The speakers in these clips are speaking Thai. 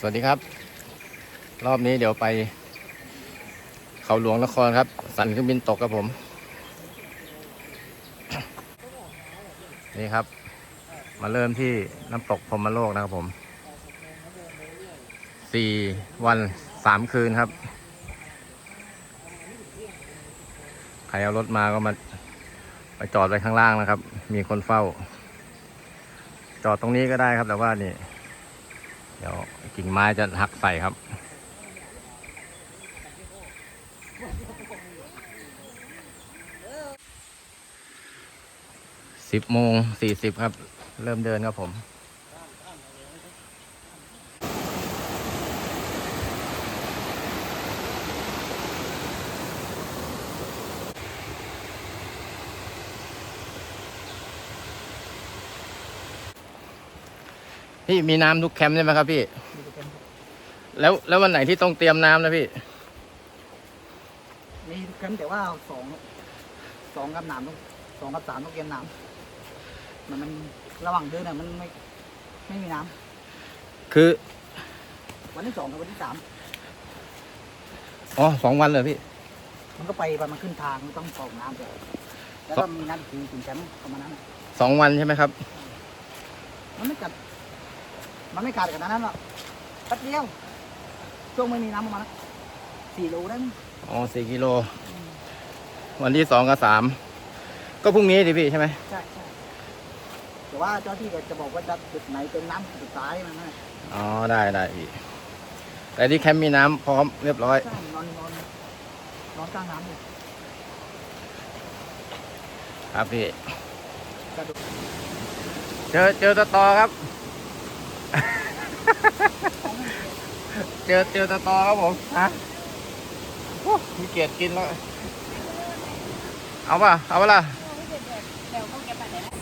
สวัสดีครับ รอบนี้เดี๋ยวไป เขาหลวงนครครับ สันเครื่องบินตกครับผม นี่ครับ มาเริ่มที่น้ำตกพรมโลกนะครับผมสี่วันสามคืนครับใครเอารถมาก็มาไปจอดไว้ข้างล่างนะครับ มีคนเฝ้า จอดตรงนี้ก็ได้ครับแต่ว่านี่ กิ่งไม้จะหักใส่ครับ สิบโมงสี่สิบครับ เริ่มเดินครับผมพี่มีน้ำทุกแคมป์ใช่ไหมครับพี่ แล้วแล้ววันไหนที่ต้องเตรียมน้ำนะพี่ มีเค็มแต่ว่าสองสองกับน้ำต้องสองกับสามต้องเตรียมน้ำมันมันระหว่างเดินน่ะมันไม่ไม่มีน้คือำวันที่สองกับวันที่สามอ๋อสองวันเลยพี่ มันก็ไปประมาณขึ้นทางมันต้องกรอกน้ำไปแล้วก็มีน้ำถึงถึงแคมป์ประมาณนั้นน่ะสองวันใช่ไหมครับ มันไม่กัดมันไม่กัดขนาดนั้นหรอกแป๊บเดียว ช่วงไม่มีน้ำประมาณนั้นสี่โลได้มั้งอ๋อสี่กิโล วันที่สองกับสามก็พรุ่งนี้ดิพี่ใช่ไหมใช่ใช่แต่ว่าเจ้าที่ก็จะบอกว่าจะจุดไหนเป็นน้ำสุดท้ายมันนะอ๋อได้ได้พี่แต่ที่แคมป์มีน้ำพร้อมเรียบร้อย ใช่นอนนอนนอนกลางน้ำเลยครับพี่ กระโดด เจอเจอตะตอครับ เจอเจอตะตอครับผมฮะมีเกียดกินแล้ว เอาป่ะ เอาป่ะล่ะ เดี๋ยวก็เก็บบัตรได้แล้ว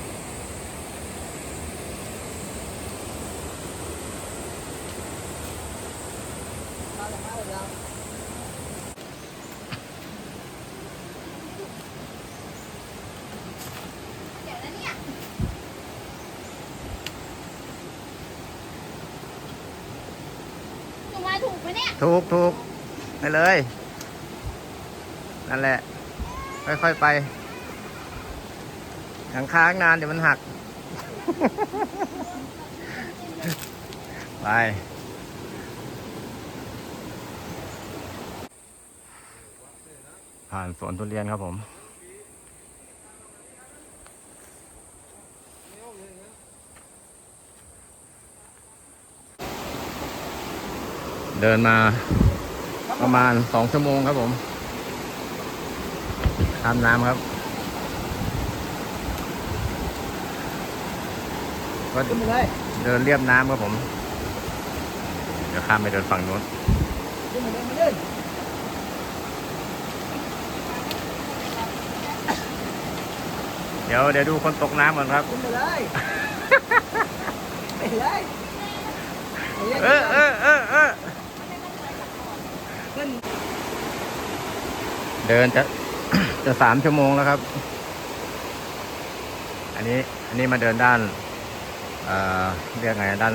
เดี๋ยวนะเนี่ยหนูมาถูกไหมเนี่ย ถูกถูกไปเลย นั่นแหละ ค่อยๆไปขังค้างนานเดี๋ยวมันหัก ไปผ่านสวนทุเรียนครับผม เดินมาประมาณสองชั่วโมงครับผมข้ามน้ำครับ ก็ขึ้นไปเลยเดินเรียบน้ำครับผม เดี๋ยวข้ามไปเดินฝั่งนู้นขึ้นไปเลยไม่ลื่นเดี๋ยวเดี๋ยวดูคนตกน้ำก่อนครับขึ้นไปเลยไปเลยไปเลยเออเออเออ เออขึ้นเดินจะจะสามชั่วโมงแล้วครับ อันนี้อันนี้มาเดินด้านเอ่อเรียกไงด้าน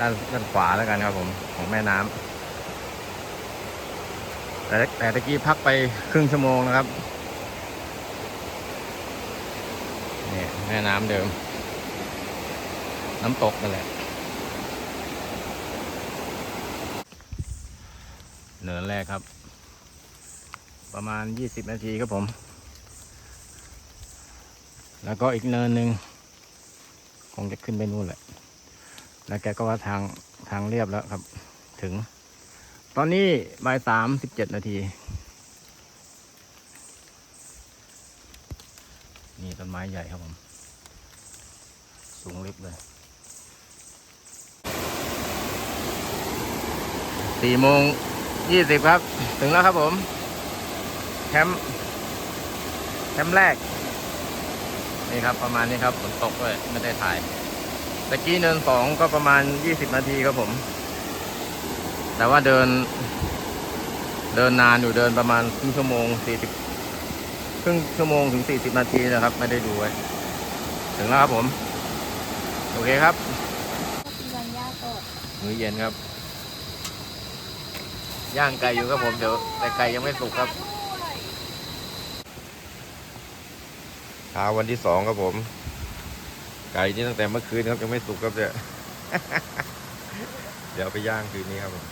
ด้านด้านขวาแล้วกันครับผมของแม่น้ำแต่แต่ตะกี้พักไปครึ่งชั่วโมงนะครับนี่แม่น้ำเดิม น้ำตกนั่นแหละ เนินแรกครับ ประมาณ 20 นาทีครับผม แล้วก็อีกเนินหนึ่งคงจะขึ้นไปนู่นแหละ แล้วแกก็ว่าทางทางเรียบแล้วครับ ถึง ตอนนี้บ่ายสามสิบเจ็ดนาที นี่ต้นไม้ใหญ่ครับผม สูงลิบเลยสี่โมง ยี่สิบครับ ถึงแล้วครับผมแคมป์แคมป์แรก นี่ครับประมาณนี้ครับฝนตกด้วยไม่ได้ถ่ายตะกี้เดินสองก็ประมาณยี่สิบนาทีครับผม แต่ว่าเดิน เดินนานอยู่เดินประมาณครึ่งชั่วโมงสี่สิบครึ่งชั่วโมงถึงสี่สิบนาทีนะครับ ไม่ได้ดูไว้ถึงแล้วครับผม โอเคครับก็เป็นวันย่าตกมื้อเย็นครับ ย่างไก่อยู่ครับผมเดี๋ยวแต่ไก่ยังไม่สุกครับเช้าวันที่สองครับผม ไก่นี่ตั้งแต่เมื่อคืนครับยังไม่สุกครับเนี่ยเดี๋ยวเอาไปย่างคืนนี้ครับผม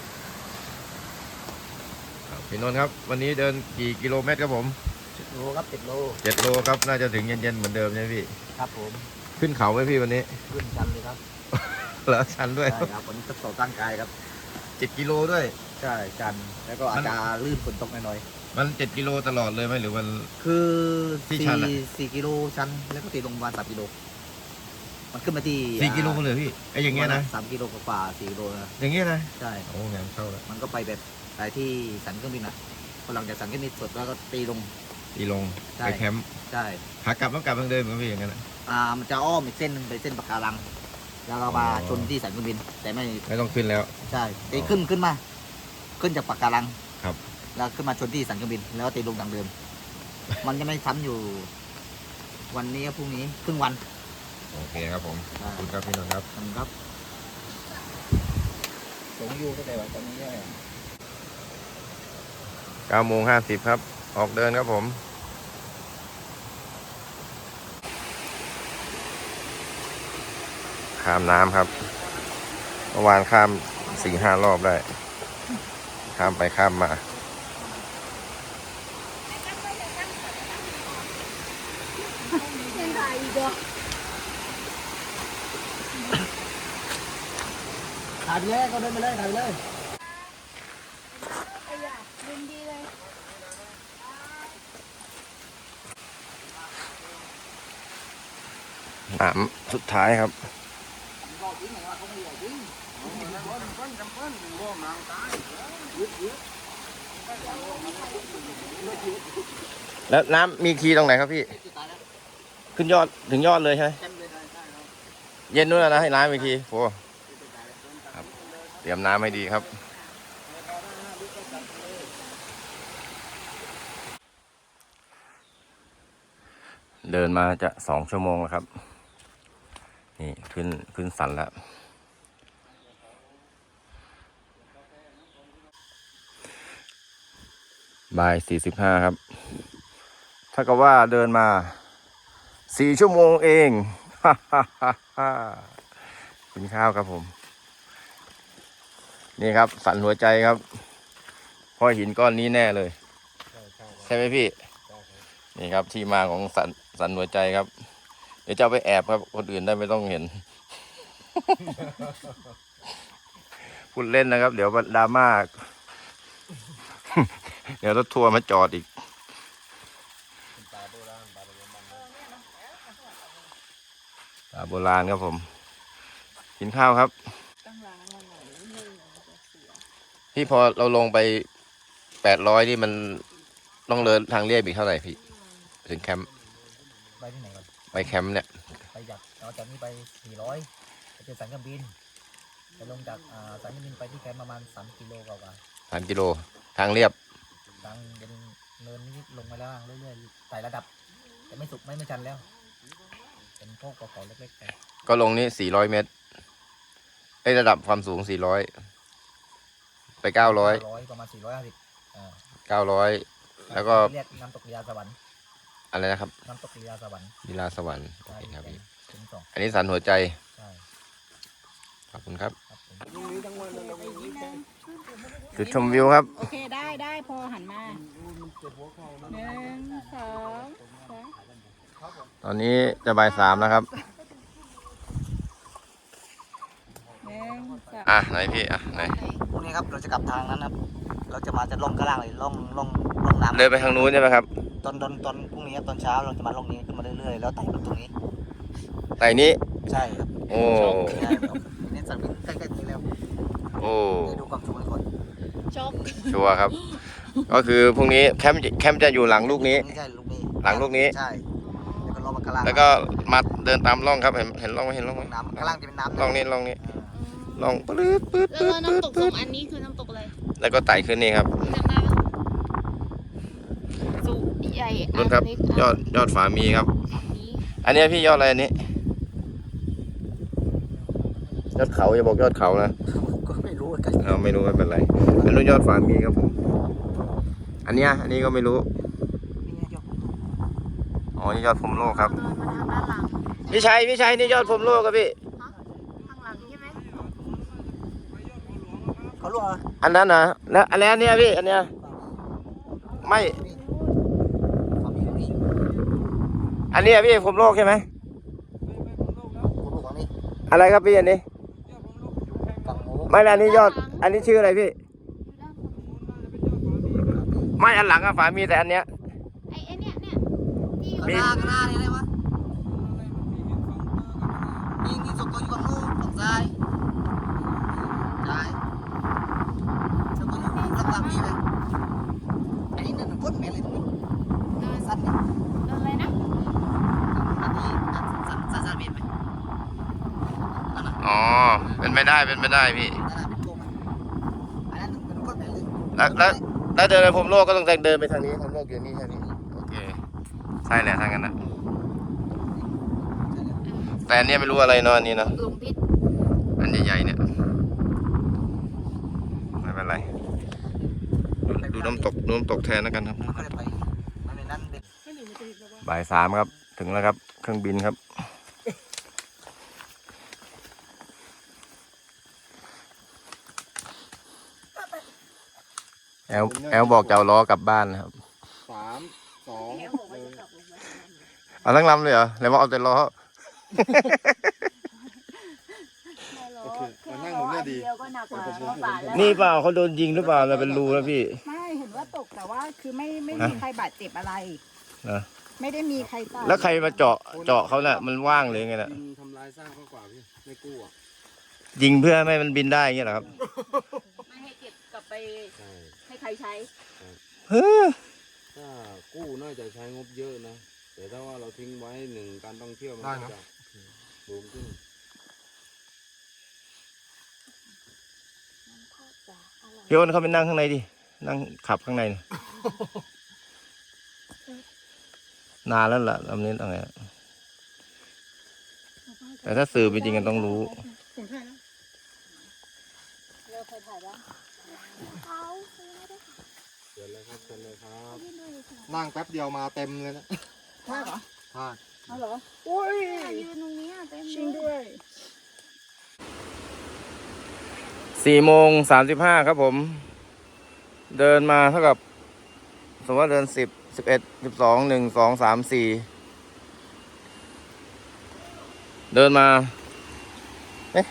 ครับพี่นนท์ครับ วันนี้เดินกี่กิโลเมตรครับผมสิบโลครับสิบโลเจ็ดโลครับน่าจะถึงเย็นๆเหมือนเดิมใช่ไหมพี่ครับผม ขึ้นเขาไหมพี่วันนี้ ขึ้นชันเลยครับแล้วชันด้วยใช่ครับวันนี้ทดสอบร่างกายครับเจ็ดกิโลด้วย ใช่ชันแล้วก็อาจจะลื่นฝนตกหน่อยมันเจ็ดกิโลตลอดเลยไหมหรือมัน ๆคือที่สี่ชันอะ สี่กิโลชันแล้วก็ตีลงประมาณสามกิโลมันขึ้นมาที่สี่กิโลเลยพี่ไอ้อย่างเงี้ยนะ สามกิโลกว่าๆสี่กิโลนะอย่างเงี้ยนะใช่ โอ้งานเข้าแล้วมันก็ไปแบบไปที่สันเครื่องบินอะพอหลังจากสันเครื่องบินสดแล้วก็ตีลงตีลงใช่ ไปแคมป์ใช่ ขากลับต้องกลับทางเดิมเหมือนพี่อย่างนั้นนะ อ่า มันจะอ้อมอีกเส้นหนึ่งไปเส้นปะการัง แล้วก็มาอ๋อ ชนที่สันเครื่องบิน แต่ไม่ ไม่ต้องขึ้นแล้ว ใช่ตีขึ้นขึ้นมา ขึ้นจากปะการังครับ แล้วขึ้นมาชนที่สันเครื่องบิน แล้วก็ตีลงดังเดิม มันจะไม่ซ้ำอยู่ วันนี้กับพรุ่งนี้ครึ่งวัน โอเคครับผมใช่ขอบคุณครับพี่นนท์ครับ ขอบคุณครับสงอยู่ก็แต่ว่าตอนนี้เนี่ยเก้าโมงห้าสิบครับ ออกเดินครับผม ข้ามน้ำครับเมื่อวานข้ามสี่ห้ารอบได้ ข้ามไปข้ามมายังถ่ายอีกเหรอถ่ายไปเลยเขาเดินไปเลยถ่ายไปเลยไอ้ยาดึงดีเลยน้ำสุดท้ายครับ แล้วน้ำมีคีตรงไหนครับพี่ ขึ้นยอดถึงยอดเลยใช่ไหมเย็นนู่นนะนะให้น้ำอีกทีโอ้ครับ เตรียมน้ำให้ดีครับเดินมาจะสองชั่วโมงแล้วครับ นี่ขึ้นขึ้นสันแล้ว บ่ายสี่สิบห้าครับ ถ้ากับว่าเดินมาสี่ชั่วโมงเองกินข้าวครับผม นี่ครับ สันหัวใจครับเพราะหินก้อนนี้แน่เลย ใช่ไหมพี่ นี่ครับที่มาของสันสันหัวใจครับ เดี๋ยวจะเอาไปแอบครับ คนอื่นได้ไม่ต้องเห็นพูดเล่นนะครับ เดี๋ยวดราม่า เดี๋ยวรถทัวร์มาจอดอีกปลาโบราณครับผม กินข้าวครับต้องล้างมันหน่อยมือมันจะเสียพี่พอเราลงไปแปดร้อยนี่มันต้องเดินทางเรียบอีกเท่าไหร่พี่ ถึงแคมป์ไปที่ไหนก่อนไปแคมป์เนี่ยไปจากเราจากนี้ไปสี่ร้อยไปเจอสันเครื่องบินไปลงจากอ่าสันเครื่องบินไปที่แคมป์ประมาณสามกิโลกว่าๆสามกิโลทางเรียบ ทางเป็นเนินนิดลงมาแล้วเรื่อยๆไต่ระดับ แต่ไม่สุกไม่ไม่ชันแล้ว เป็นพวกกเขาเล็กๆไปก็ลงนี่สี่ร้อยเมตรไอ้ระดับความสูงสี่ร้อยไปเก้าร้อยร้อยประมาณสี่ร้อยห้าสิบอ่าเก้าร้อยแล้วก็เรียกน้ำตกลีลาสวรรค์อะไรนะครับน้ำตกลีลาสวรรค์ลีลาสวรรค์โอใช่เคครับพี่ถึงสองอันนี้สันหัวใจใช่ขอบคุณครับ จุดชมวิวครับ โอเค ได้ได้พอหันมาหนึ่งสองสามตอนนี้จะบ่ายสามแล้วครับ หนึ่งสองอะ ไหนพี่ อะ ไหน พรุ่งนี้ครับเราจะกลับทางนั้นครับ เราจะมาจะลงกระล่างเลยลงลงลงน้ำเดินไปทางนู้นใช่ไหมครับ ตอนตอนตอนพรุ่งนี้ครับตอนเช้าเราจะมาลงนี้ขึ้นมาเรื่อยๆแล้วไต่ขึ้นตรงนี้ไหนนี้ ใช่ครับโอ้ ใช่ครับนี่สันบินใกล้ๆนี้แล้วโอ้เดี๋ยวดูความสูงกันก่อน ช็อกชัวร์ครับ ก็คือพรุ่งนี้แคมป์แคมป์จะอยู่หลังลูกนี้ ไม่ใช่ลูกนี้หลังลูกนี้ ใช่แล้วก็ลงมากระล่างแล้วก็มาเดินตามร่องครับ เห็นเห็นร่องไหมเห็นร่องไหมน้ำกระล่างจะเป็นน้ำร่องนี้ร่องนี้ร่องปื๊ดปื๊ดแล้วปื๊ดก็ปื๊ดน้ำตกสปื๊อดงอันนี้คือน้ำตกอะไรแล้วก็ไต่ขึ้นนี่ครับจำได้ไหมสูงใหญ่นุ่นครับ เล็กยอดยอดฝามีครับนี้อันเนี้ยพี่ยอดอะไรอันนี้ ยอดเขาอย่าบอกยอดเขานะก็ไม่รู้เห มือนกันเราไม่รู้ไม่เป็นไรเป็นรุ่นยอดฝามีครับผม อันเนี้ยอันนี้ก็ไม่รู้นี่ไงยกอ๋อนี่ยอดผมโลกครับเดินมาทางด้านหลังพี่ชัยพี่ชัยนี่ยอดผมโลกครับพี่ข้างหลังใช่ไหมเขาล่วงเหรออันนั้นนะแล้วอันนี้อันเนี้ยพี่อันเนี้ยไม่นี่เขามีตรงนี้อันเนี้ยพี่ผมโลกใช่ไหมผมลูกของนี่อะไรครับพี่อันนี้ฝั่งหมู ไม่แล้วอันนี้ยอด อันนี้ชื่ออะไรพี่ ไม่อันหลังอะฝามีแต่อันเนี้ย ไอ้ไอ้เนี่ยเนี่ยที่อยู่ข้างหน้าข้างหน้านี่อะไรวะนี่นี่ศพตัวอยู่ฝั่งนู้นฝั่งซ้ายซ้ายศพตัวอยู่ฝั่งฝั่งนี้เลยอันนี้นั่นก้นแม่เลยตรงนี้เดินสั้นเนี่ยเดินเลยนะอันนี้สั้นสั้นสั้นเบียดไหมอันนั้นอ๋อ เป็นไม่ได้ เป็นไม่ได้พี่ แล้วแล้วแล้วเดินไปผมโลกก็ต้องเดินไปทางนี้ผมโลกอยู่นี่ทางนี้โอเคใช่แหละทางนั้นนะแต่อันเนี้ยไม่รู้อะไรเนาะอันนี้เนาะหลวงพิษอันใหญ่ๆเนี่ยไม่เป็นไรดูดูน้ำตกดูน้ำตกแทนแล้วกันครับมันก็เลยไปมันในนั้นเด็กบ่ายสามครับถึงแล้วครับ เครื่องบินครับ แอลแอลบอกจะเอาล้อกลับบ้านนะครับสามสองแกบอกว่าจะกลับลงไปเอาทั้งลำเลยเหรอแล้วว่าเอาแต่ล้อ โอเคมานั่งตรงเนี้ยดี เดียวก็หนักกว่าเมื่อวานแล้วนี่เปล่าเขาโดนยิงหรือเปล่ามันเป็นรูแล้วพี่ ไม่เห็นว่าตกแต่ว่าคือไม่ไม่มีใครบาดเจ็บอะไรนะ ไม่ได้มีใครตายแล้วใครมาเจาะเจาะเขาน่ะ มันว่างเลยไงน่ะ ยิงทำลายสร้างมากกว่าพี่ไม่กู้อะยิงเพื่อไม่ให้มันบินได้อย่างเงี้ยเหรอครับ ไม่ให้เก็บกลับไปใช่ ให้ใครใช้ เฮ้อถ้ากู้น่าจะใช้งบเยอะนะ แต่ถ้าว่าเราทิ้งไว้หนึ่งการท่องเที่ยวมันได้ก็นะจะบูมขึ้นพี่อ้นเขาไปนั่งข้างในดิ นั่งขับข้างในนี่นานแล้วล่ะลำนี้ตั้งไงแต่ถ้าสื่อจริงๆกันต้องรู้เราเคยถ่ายบ้างเชิญเลยครับเชิญเลยครับนั่งแป๊บเดียวมาเต็มเลยนะใช่เหรอใช่เอาเหรออุ้ยยืนตรงนี้เต็มจริงด้วยสี่โมงสามสิบห้าครับผม เดินมาเท่ากับ สมมติว่าเดินสิบสิบเอ็ดสิบสองหนึ่งสองสามสี่เดินมาเอ๊ะ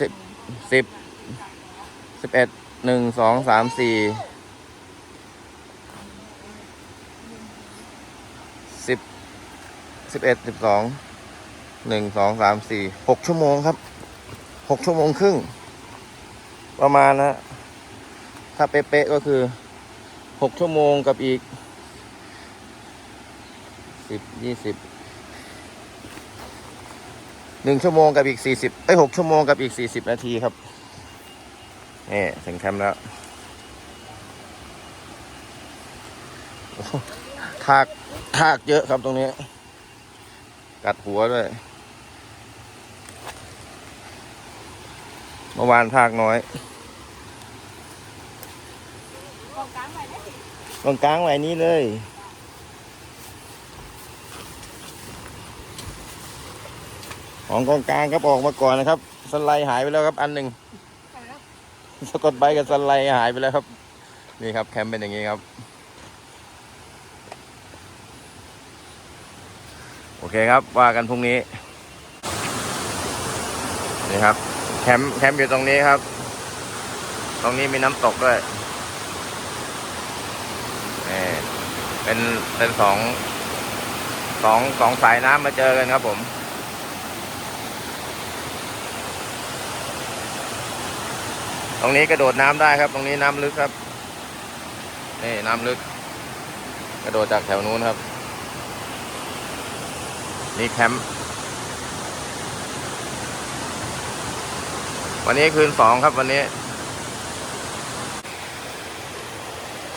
สิบสิบสิบเอ็ดหนึ่งสองสามสี่สิบ สิบเอ็ดสิบสองหนึ่งสองสามสี่หกชั่วโมงครับหกชั่วโมงครึ่ง ประมาณนะ ถ้าเป๊ะๆก็คือหกชั่วโมงกับอีกสิบยี่สิบหนึ่งชั่วโมงกับอีกสี่สิบเอ้หกชั่วโมงกับอีกสี่สิบนาทีครับนี่ถึงแคมป์แล้วทากทากเยอะครับตรงนี้ กัดหัวด้วย เมื่อวานภาคน้อยกองกลางไปได้ตรงกลางไว้นี้เลยของกองกลางครับออกมาก่อนนะครับ สไลด์หายไปแล้วครับ อันหนึ่งสกอตไบรท์กับสไลด์หายไปแล้วครับ นี่ครับแคมป์เป็นอย่างนี้ครับ โอ เคครับว่ากันพรุ่งนี้ นี่ครับ แคมป์แคมป์อยู่ตรงนี้ครับ ตรงนี้มีน้ำตกด้วยนี่เป็นเป็นสองสองสองสายน้ำมาเจอกันครับผมตรงนี้กระโดดน้ำได้ครับ ตรงนี้น้ำลึกครับ นี่น้ำลึก กระโดดจากแถวนู้นครับ นี่แคมป์วันนี้คืนสองครับวันนี้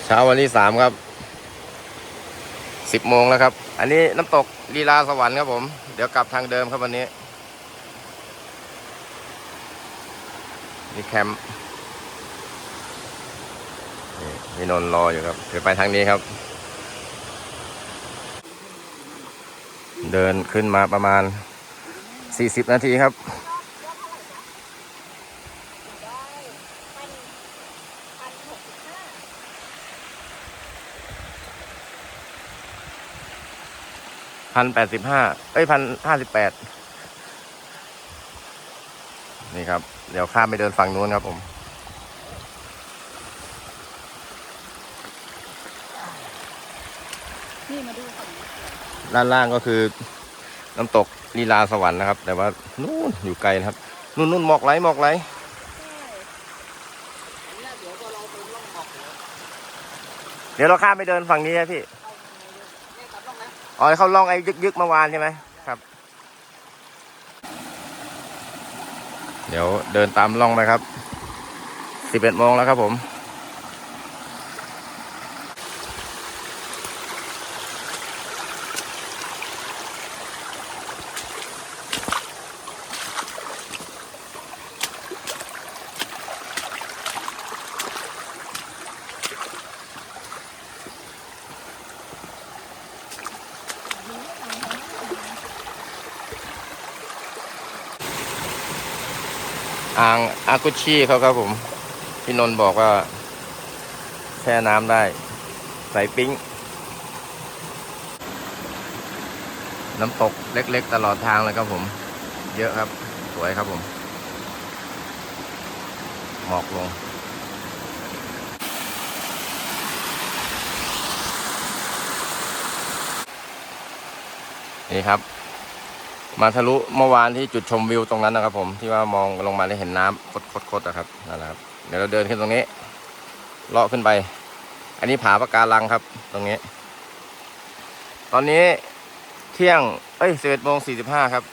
เช้าวันที่สามครับสิบโมงแล้วครับ อันนี้น้ำตกลีลาสวรรค์ครับผม เดี๋ยวกลับทางเดิมครับวันนี้ นี่แคมป์นี่นนท์รออยู่ครับเดี๋ยวไปทางนี้ครับ เดินขึ้นมาประมาณ 40 นาทีครับ พันแปดสิบห้าเอ้ยพันห้าสิบแปดนี่ครับ เดี๋ยวข้ามไปเดินฝั่งนู้นครับผม นี่มาดูฝั่งนี้ด้านล่างก็คือน้ำตกลีลาสวรรค์นะครับ แต่ว่านู่นอยู่ไกลนะครับ นู่นนู่นหมอกไหลหมอกไหลเดี๋ยวเราข้ามไปเดินฝั่งนี้นะพี่อ๋อเขาล่องไอ้ยึกยึกๆเมื่อวานใช่ไหมครับ เดี๋ยวเดินตามล่องไปครับสิบเอ็ดโมงแล้วครับผมางอากุชิเขาครับผมพี่นนท์บอกว่าแช่น้ำได้ ใส่ปิ้ง น้ำตกเล็กๆ ตลอดทางเลยครับผม เยอะครับ สวยครับผม หมอกลงนี่ครับ มาทะลุเมื่อวานที่จุดชมวิวตรงนั้นนะครับผมที่ว่ามองลงมาได้เห็นน้ำคดๆนะครับนั่นแหละครับเดี๋ยวเราเดินขึ้นตรงนี้เลาะขึ้นไป อันนี้ผาปะการังครับ ตรงนี้ ตอนนี้เที่ยง เอ้ยสิบเอ็ดโมงสี่สิบห้าครับ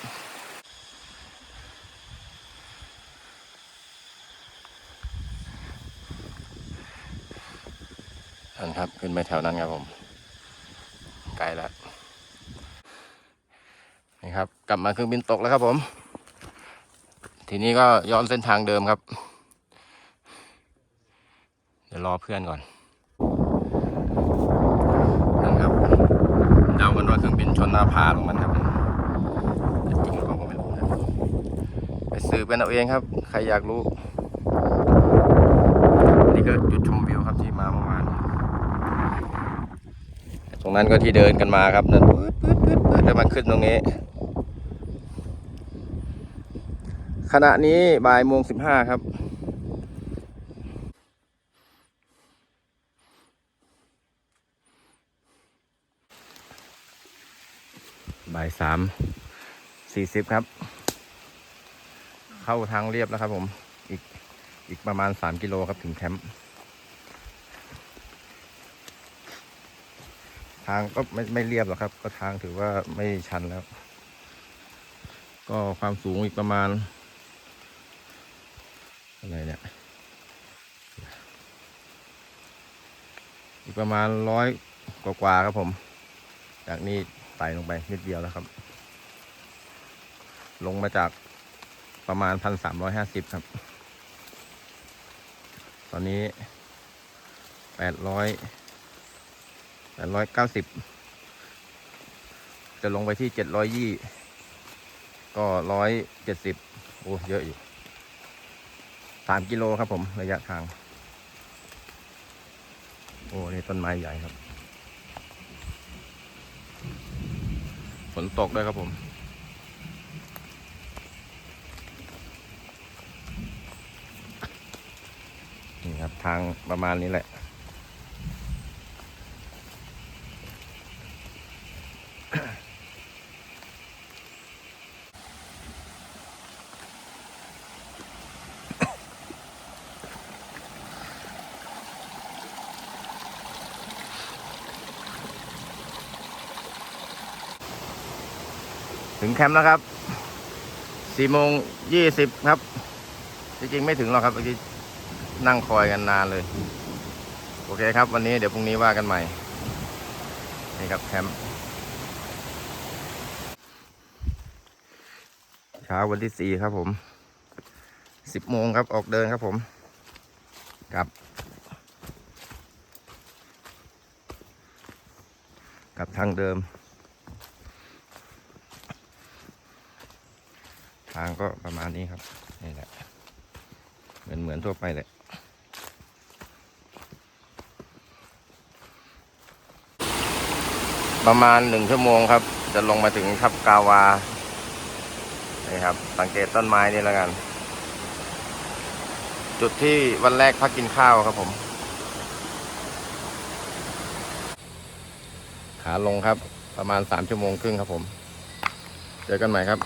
นั่นครับ ขึ้นไปแถวนั้นครับผม ไกลแล้ว นี่ครับ กลับมาเครื่องบินตกแล้วครับผม ทีนี้ก็ย้อนเส้นทางเดิมครับ เดี๋ยวรอเพื่อนก่อนนั่นครับเดากันว่าเครื่องบินชนหน้าผาลงมันครับจริงหรือเปล่าก็ไม่รู้นะไปสืบกันเอาเองครับ ใครอยากรู้ นี่ก็จุดชมวิวครับที่มาเมื่อวานตรงนั้นก็ที่เดินกันมาครับนั่นปื๊ดปื๊ดปื๊ดปื๊ดแล้วมาขึ้นตรงนี้ ขณะนี้บ่ายโมงสิบห้าครับ บ่ายสามสี่สิบครับ เข้าทางเรียบแล้วครับผม อีกอีกประมาณสามกิโลครับถึงแคมป์ทางก็ไม่ไม่เรียบหรอกครับ ก็ทางถือว่าไม่ชันแล้ว ก็ความสูงอีกประมาณ อะไรเนี่ย อีก ประมาณร้อยกว่าๆครับผม จากนี้ไต่ลงไปนิดเดียวแล้วครับ ลงมาจากประมาณพันสามร้อยห้าสิบครับ ตอนนี้แปดร้อยแปดร้อยเก้าสิบจะลงไปที่เจ็ดร้อยยี่ก็ร้อยเจ็ดสิบโอ้เยอะอยู่สามกิโลครับผมระยะทาง โอ้นี่ต้นไม้ใหญ่ครับ ฝนตกด้วยครับผม นี่ครับทางประมาณนี้แหละ ถึงแคมป์แล้วครับสี่โมงยี่สิบครับ จริงๆไม่ถึงหรอกครับเมื่อกี้นั่งคอยกันนานเลย โอเคครับ วันนี้เดี๋ยวพรุ่งนี้ว่ากันใหม่ นี่ครับแคมป์เช้าวันที่สี่ครับผมสิบโมงครับออกเดินครับผมกลับกลับทางเดิมางก็ประมาณนี้ครับนี่แหละเหมือนเหมือนทั่วไปแหละประมาณหนึ่งชั่วโมงครับ จะลงมาถึงทับกาวานี่ครับ สังเกตต้นไม้นี่แล้วกัน จุดที่วันแรกพักกินข้าวครับผม ขาลงครับ ประมาณสามชั่วโมงครึ่งครับผม เจอกันใหม่ครับ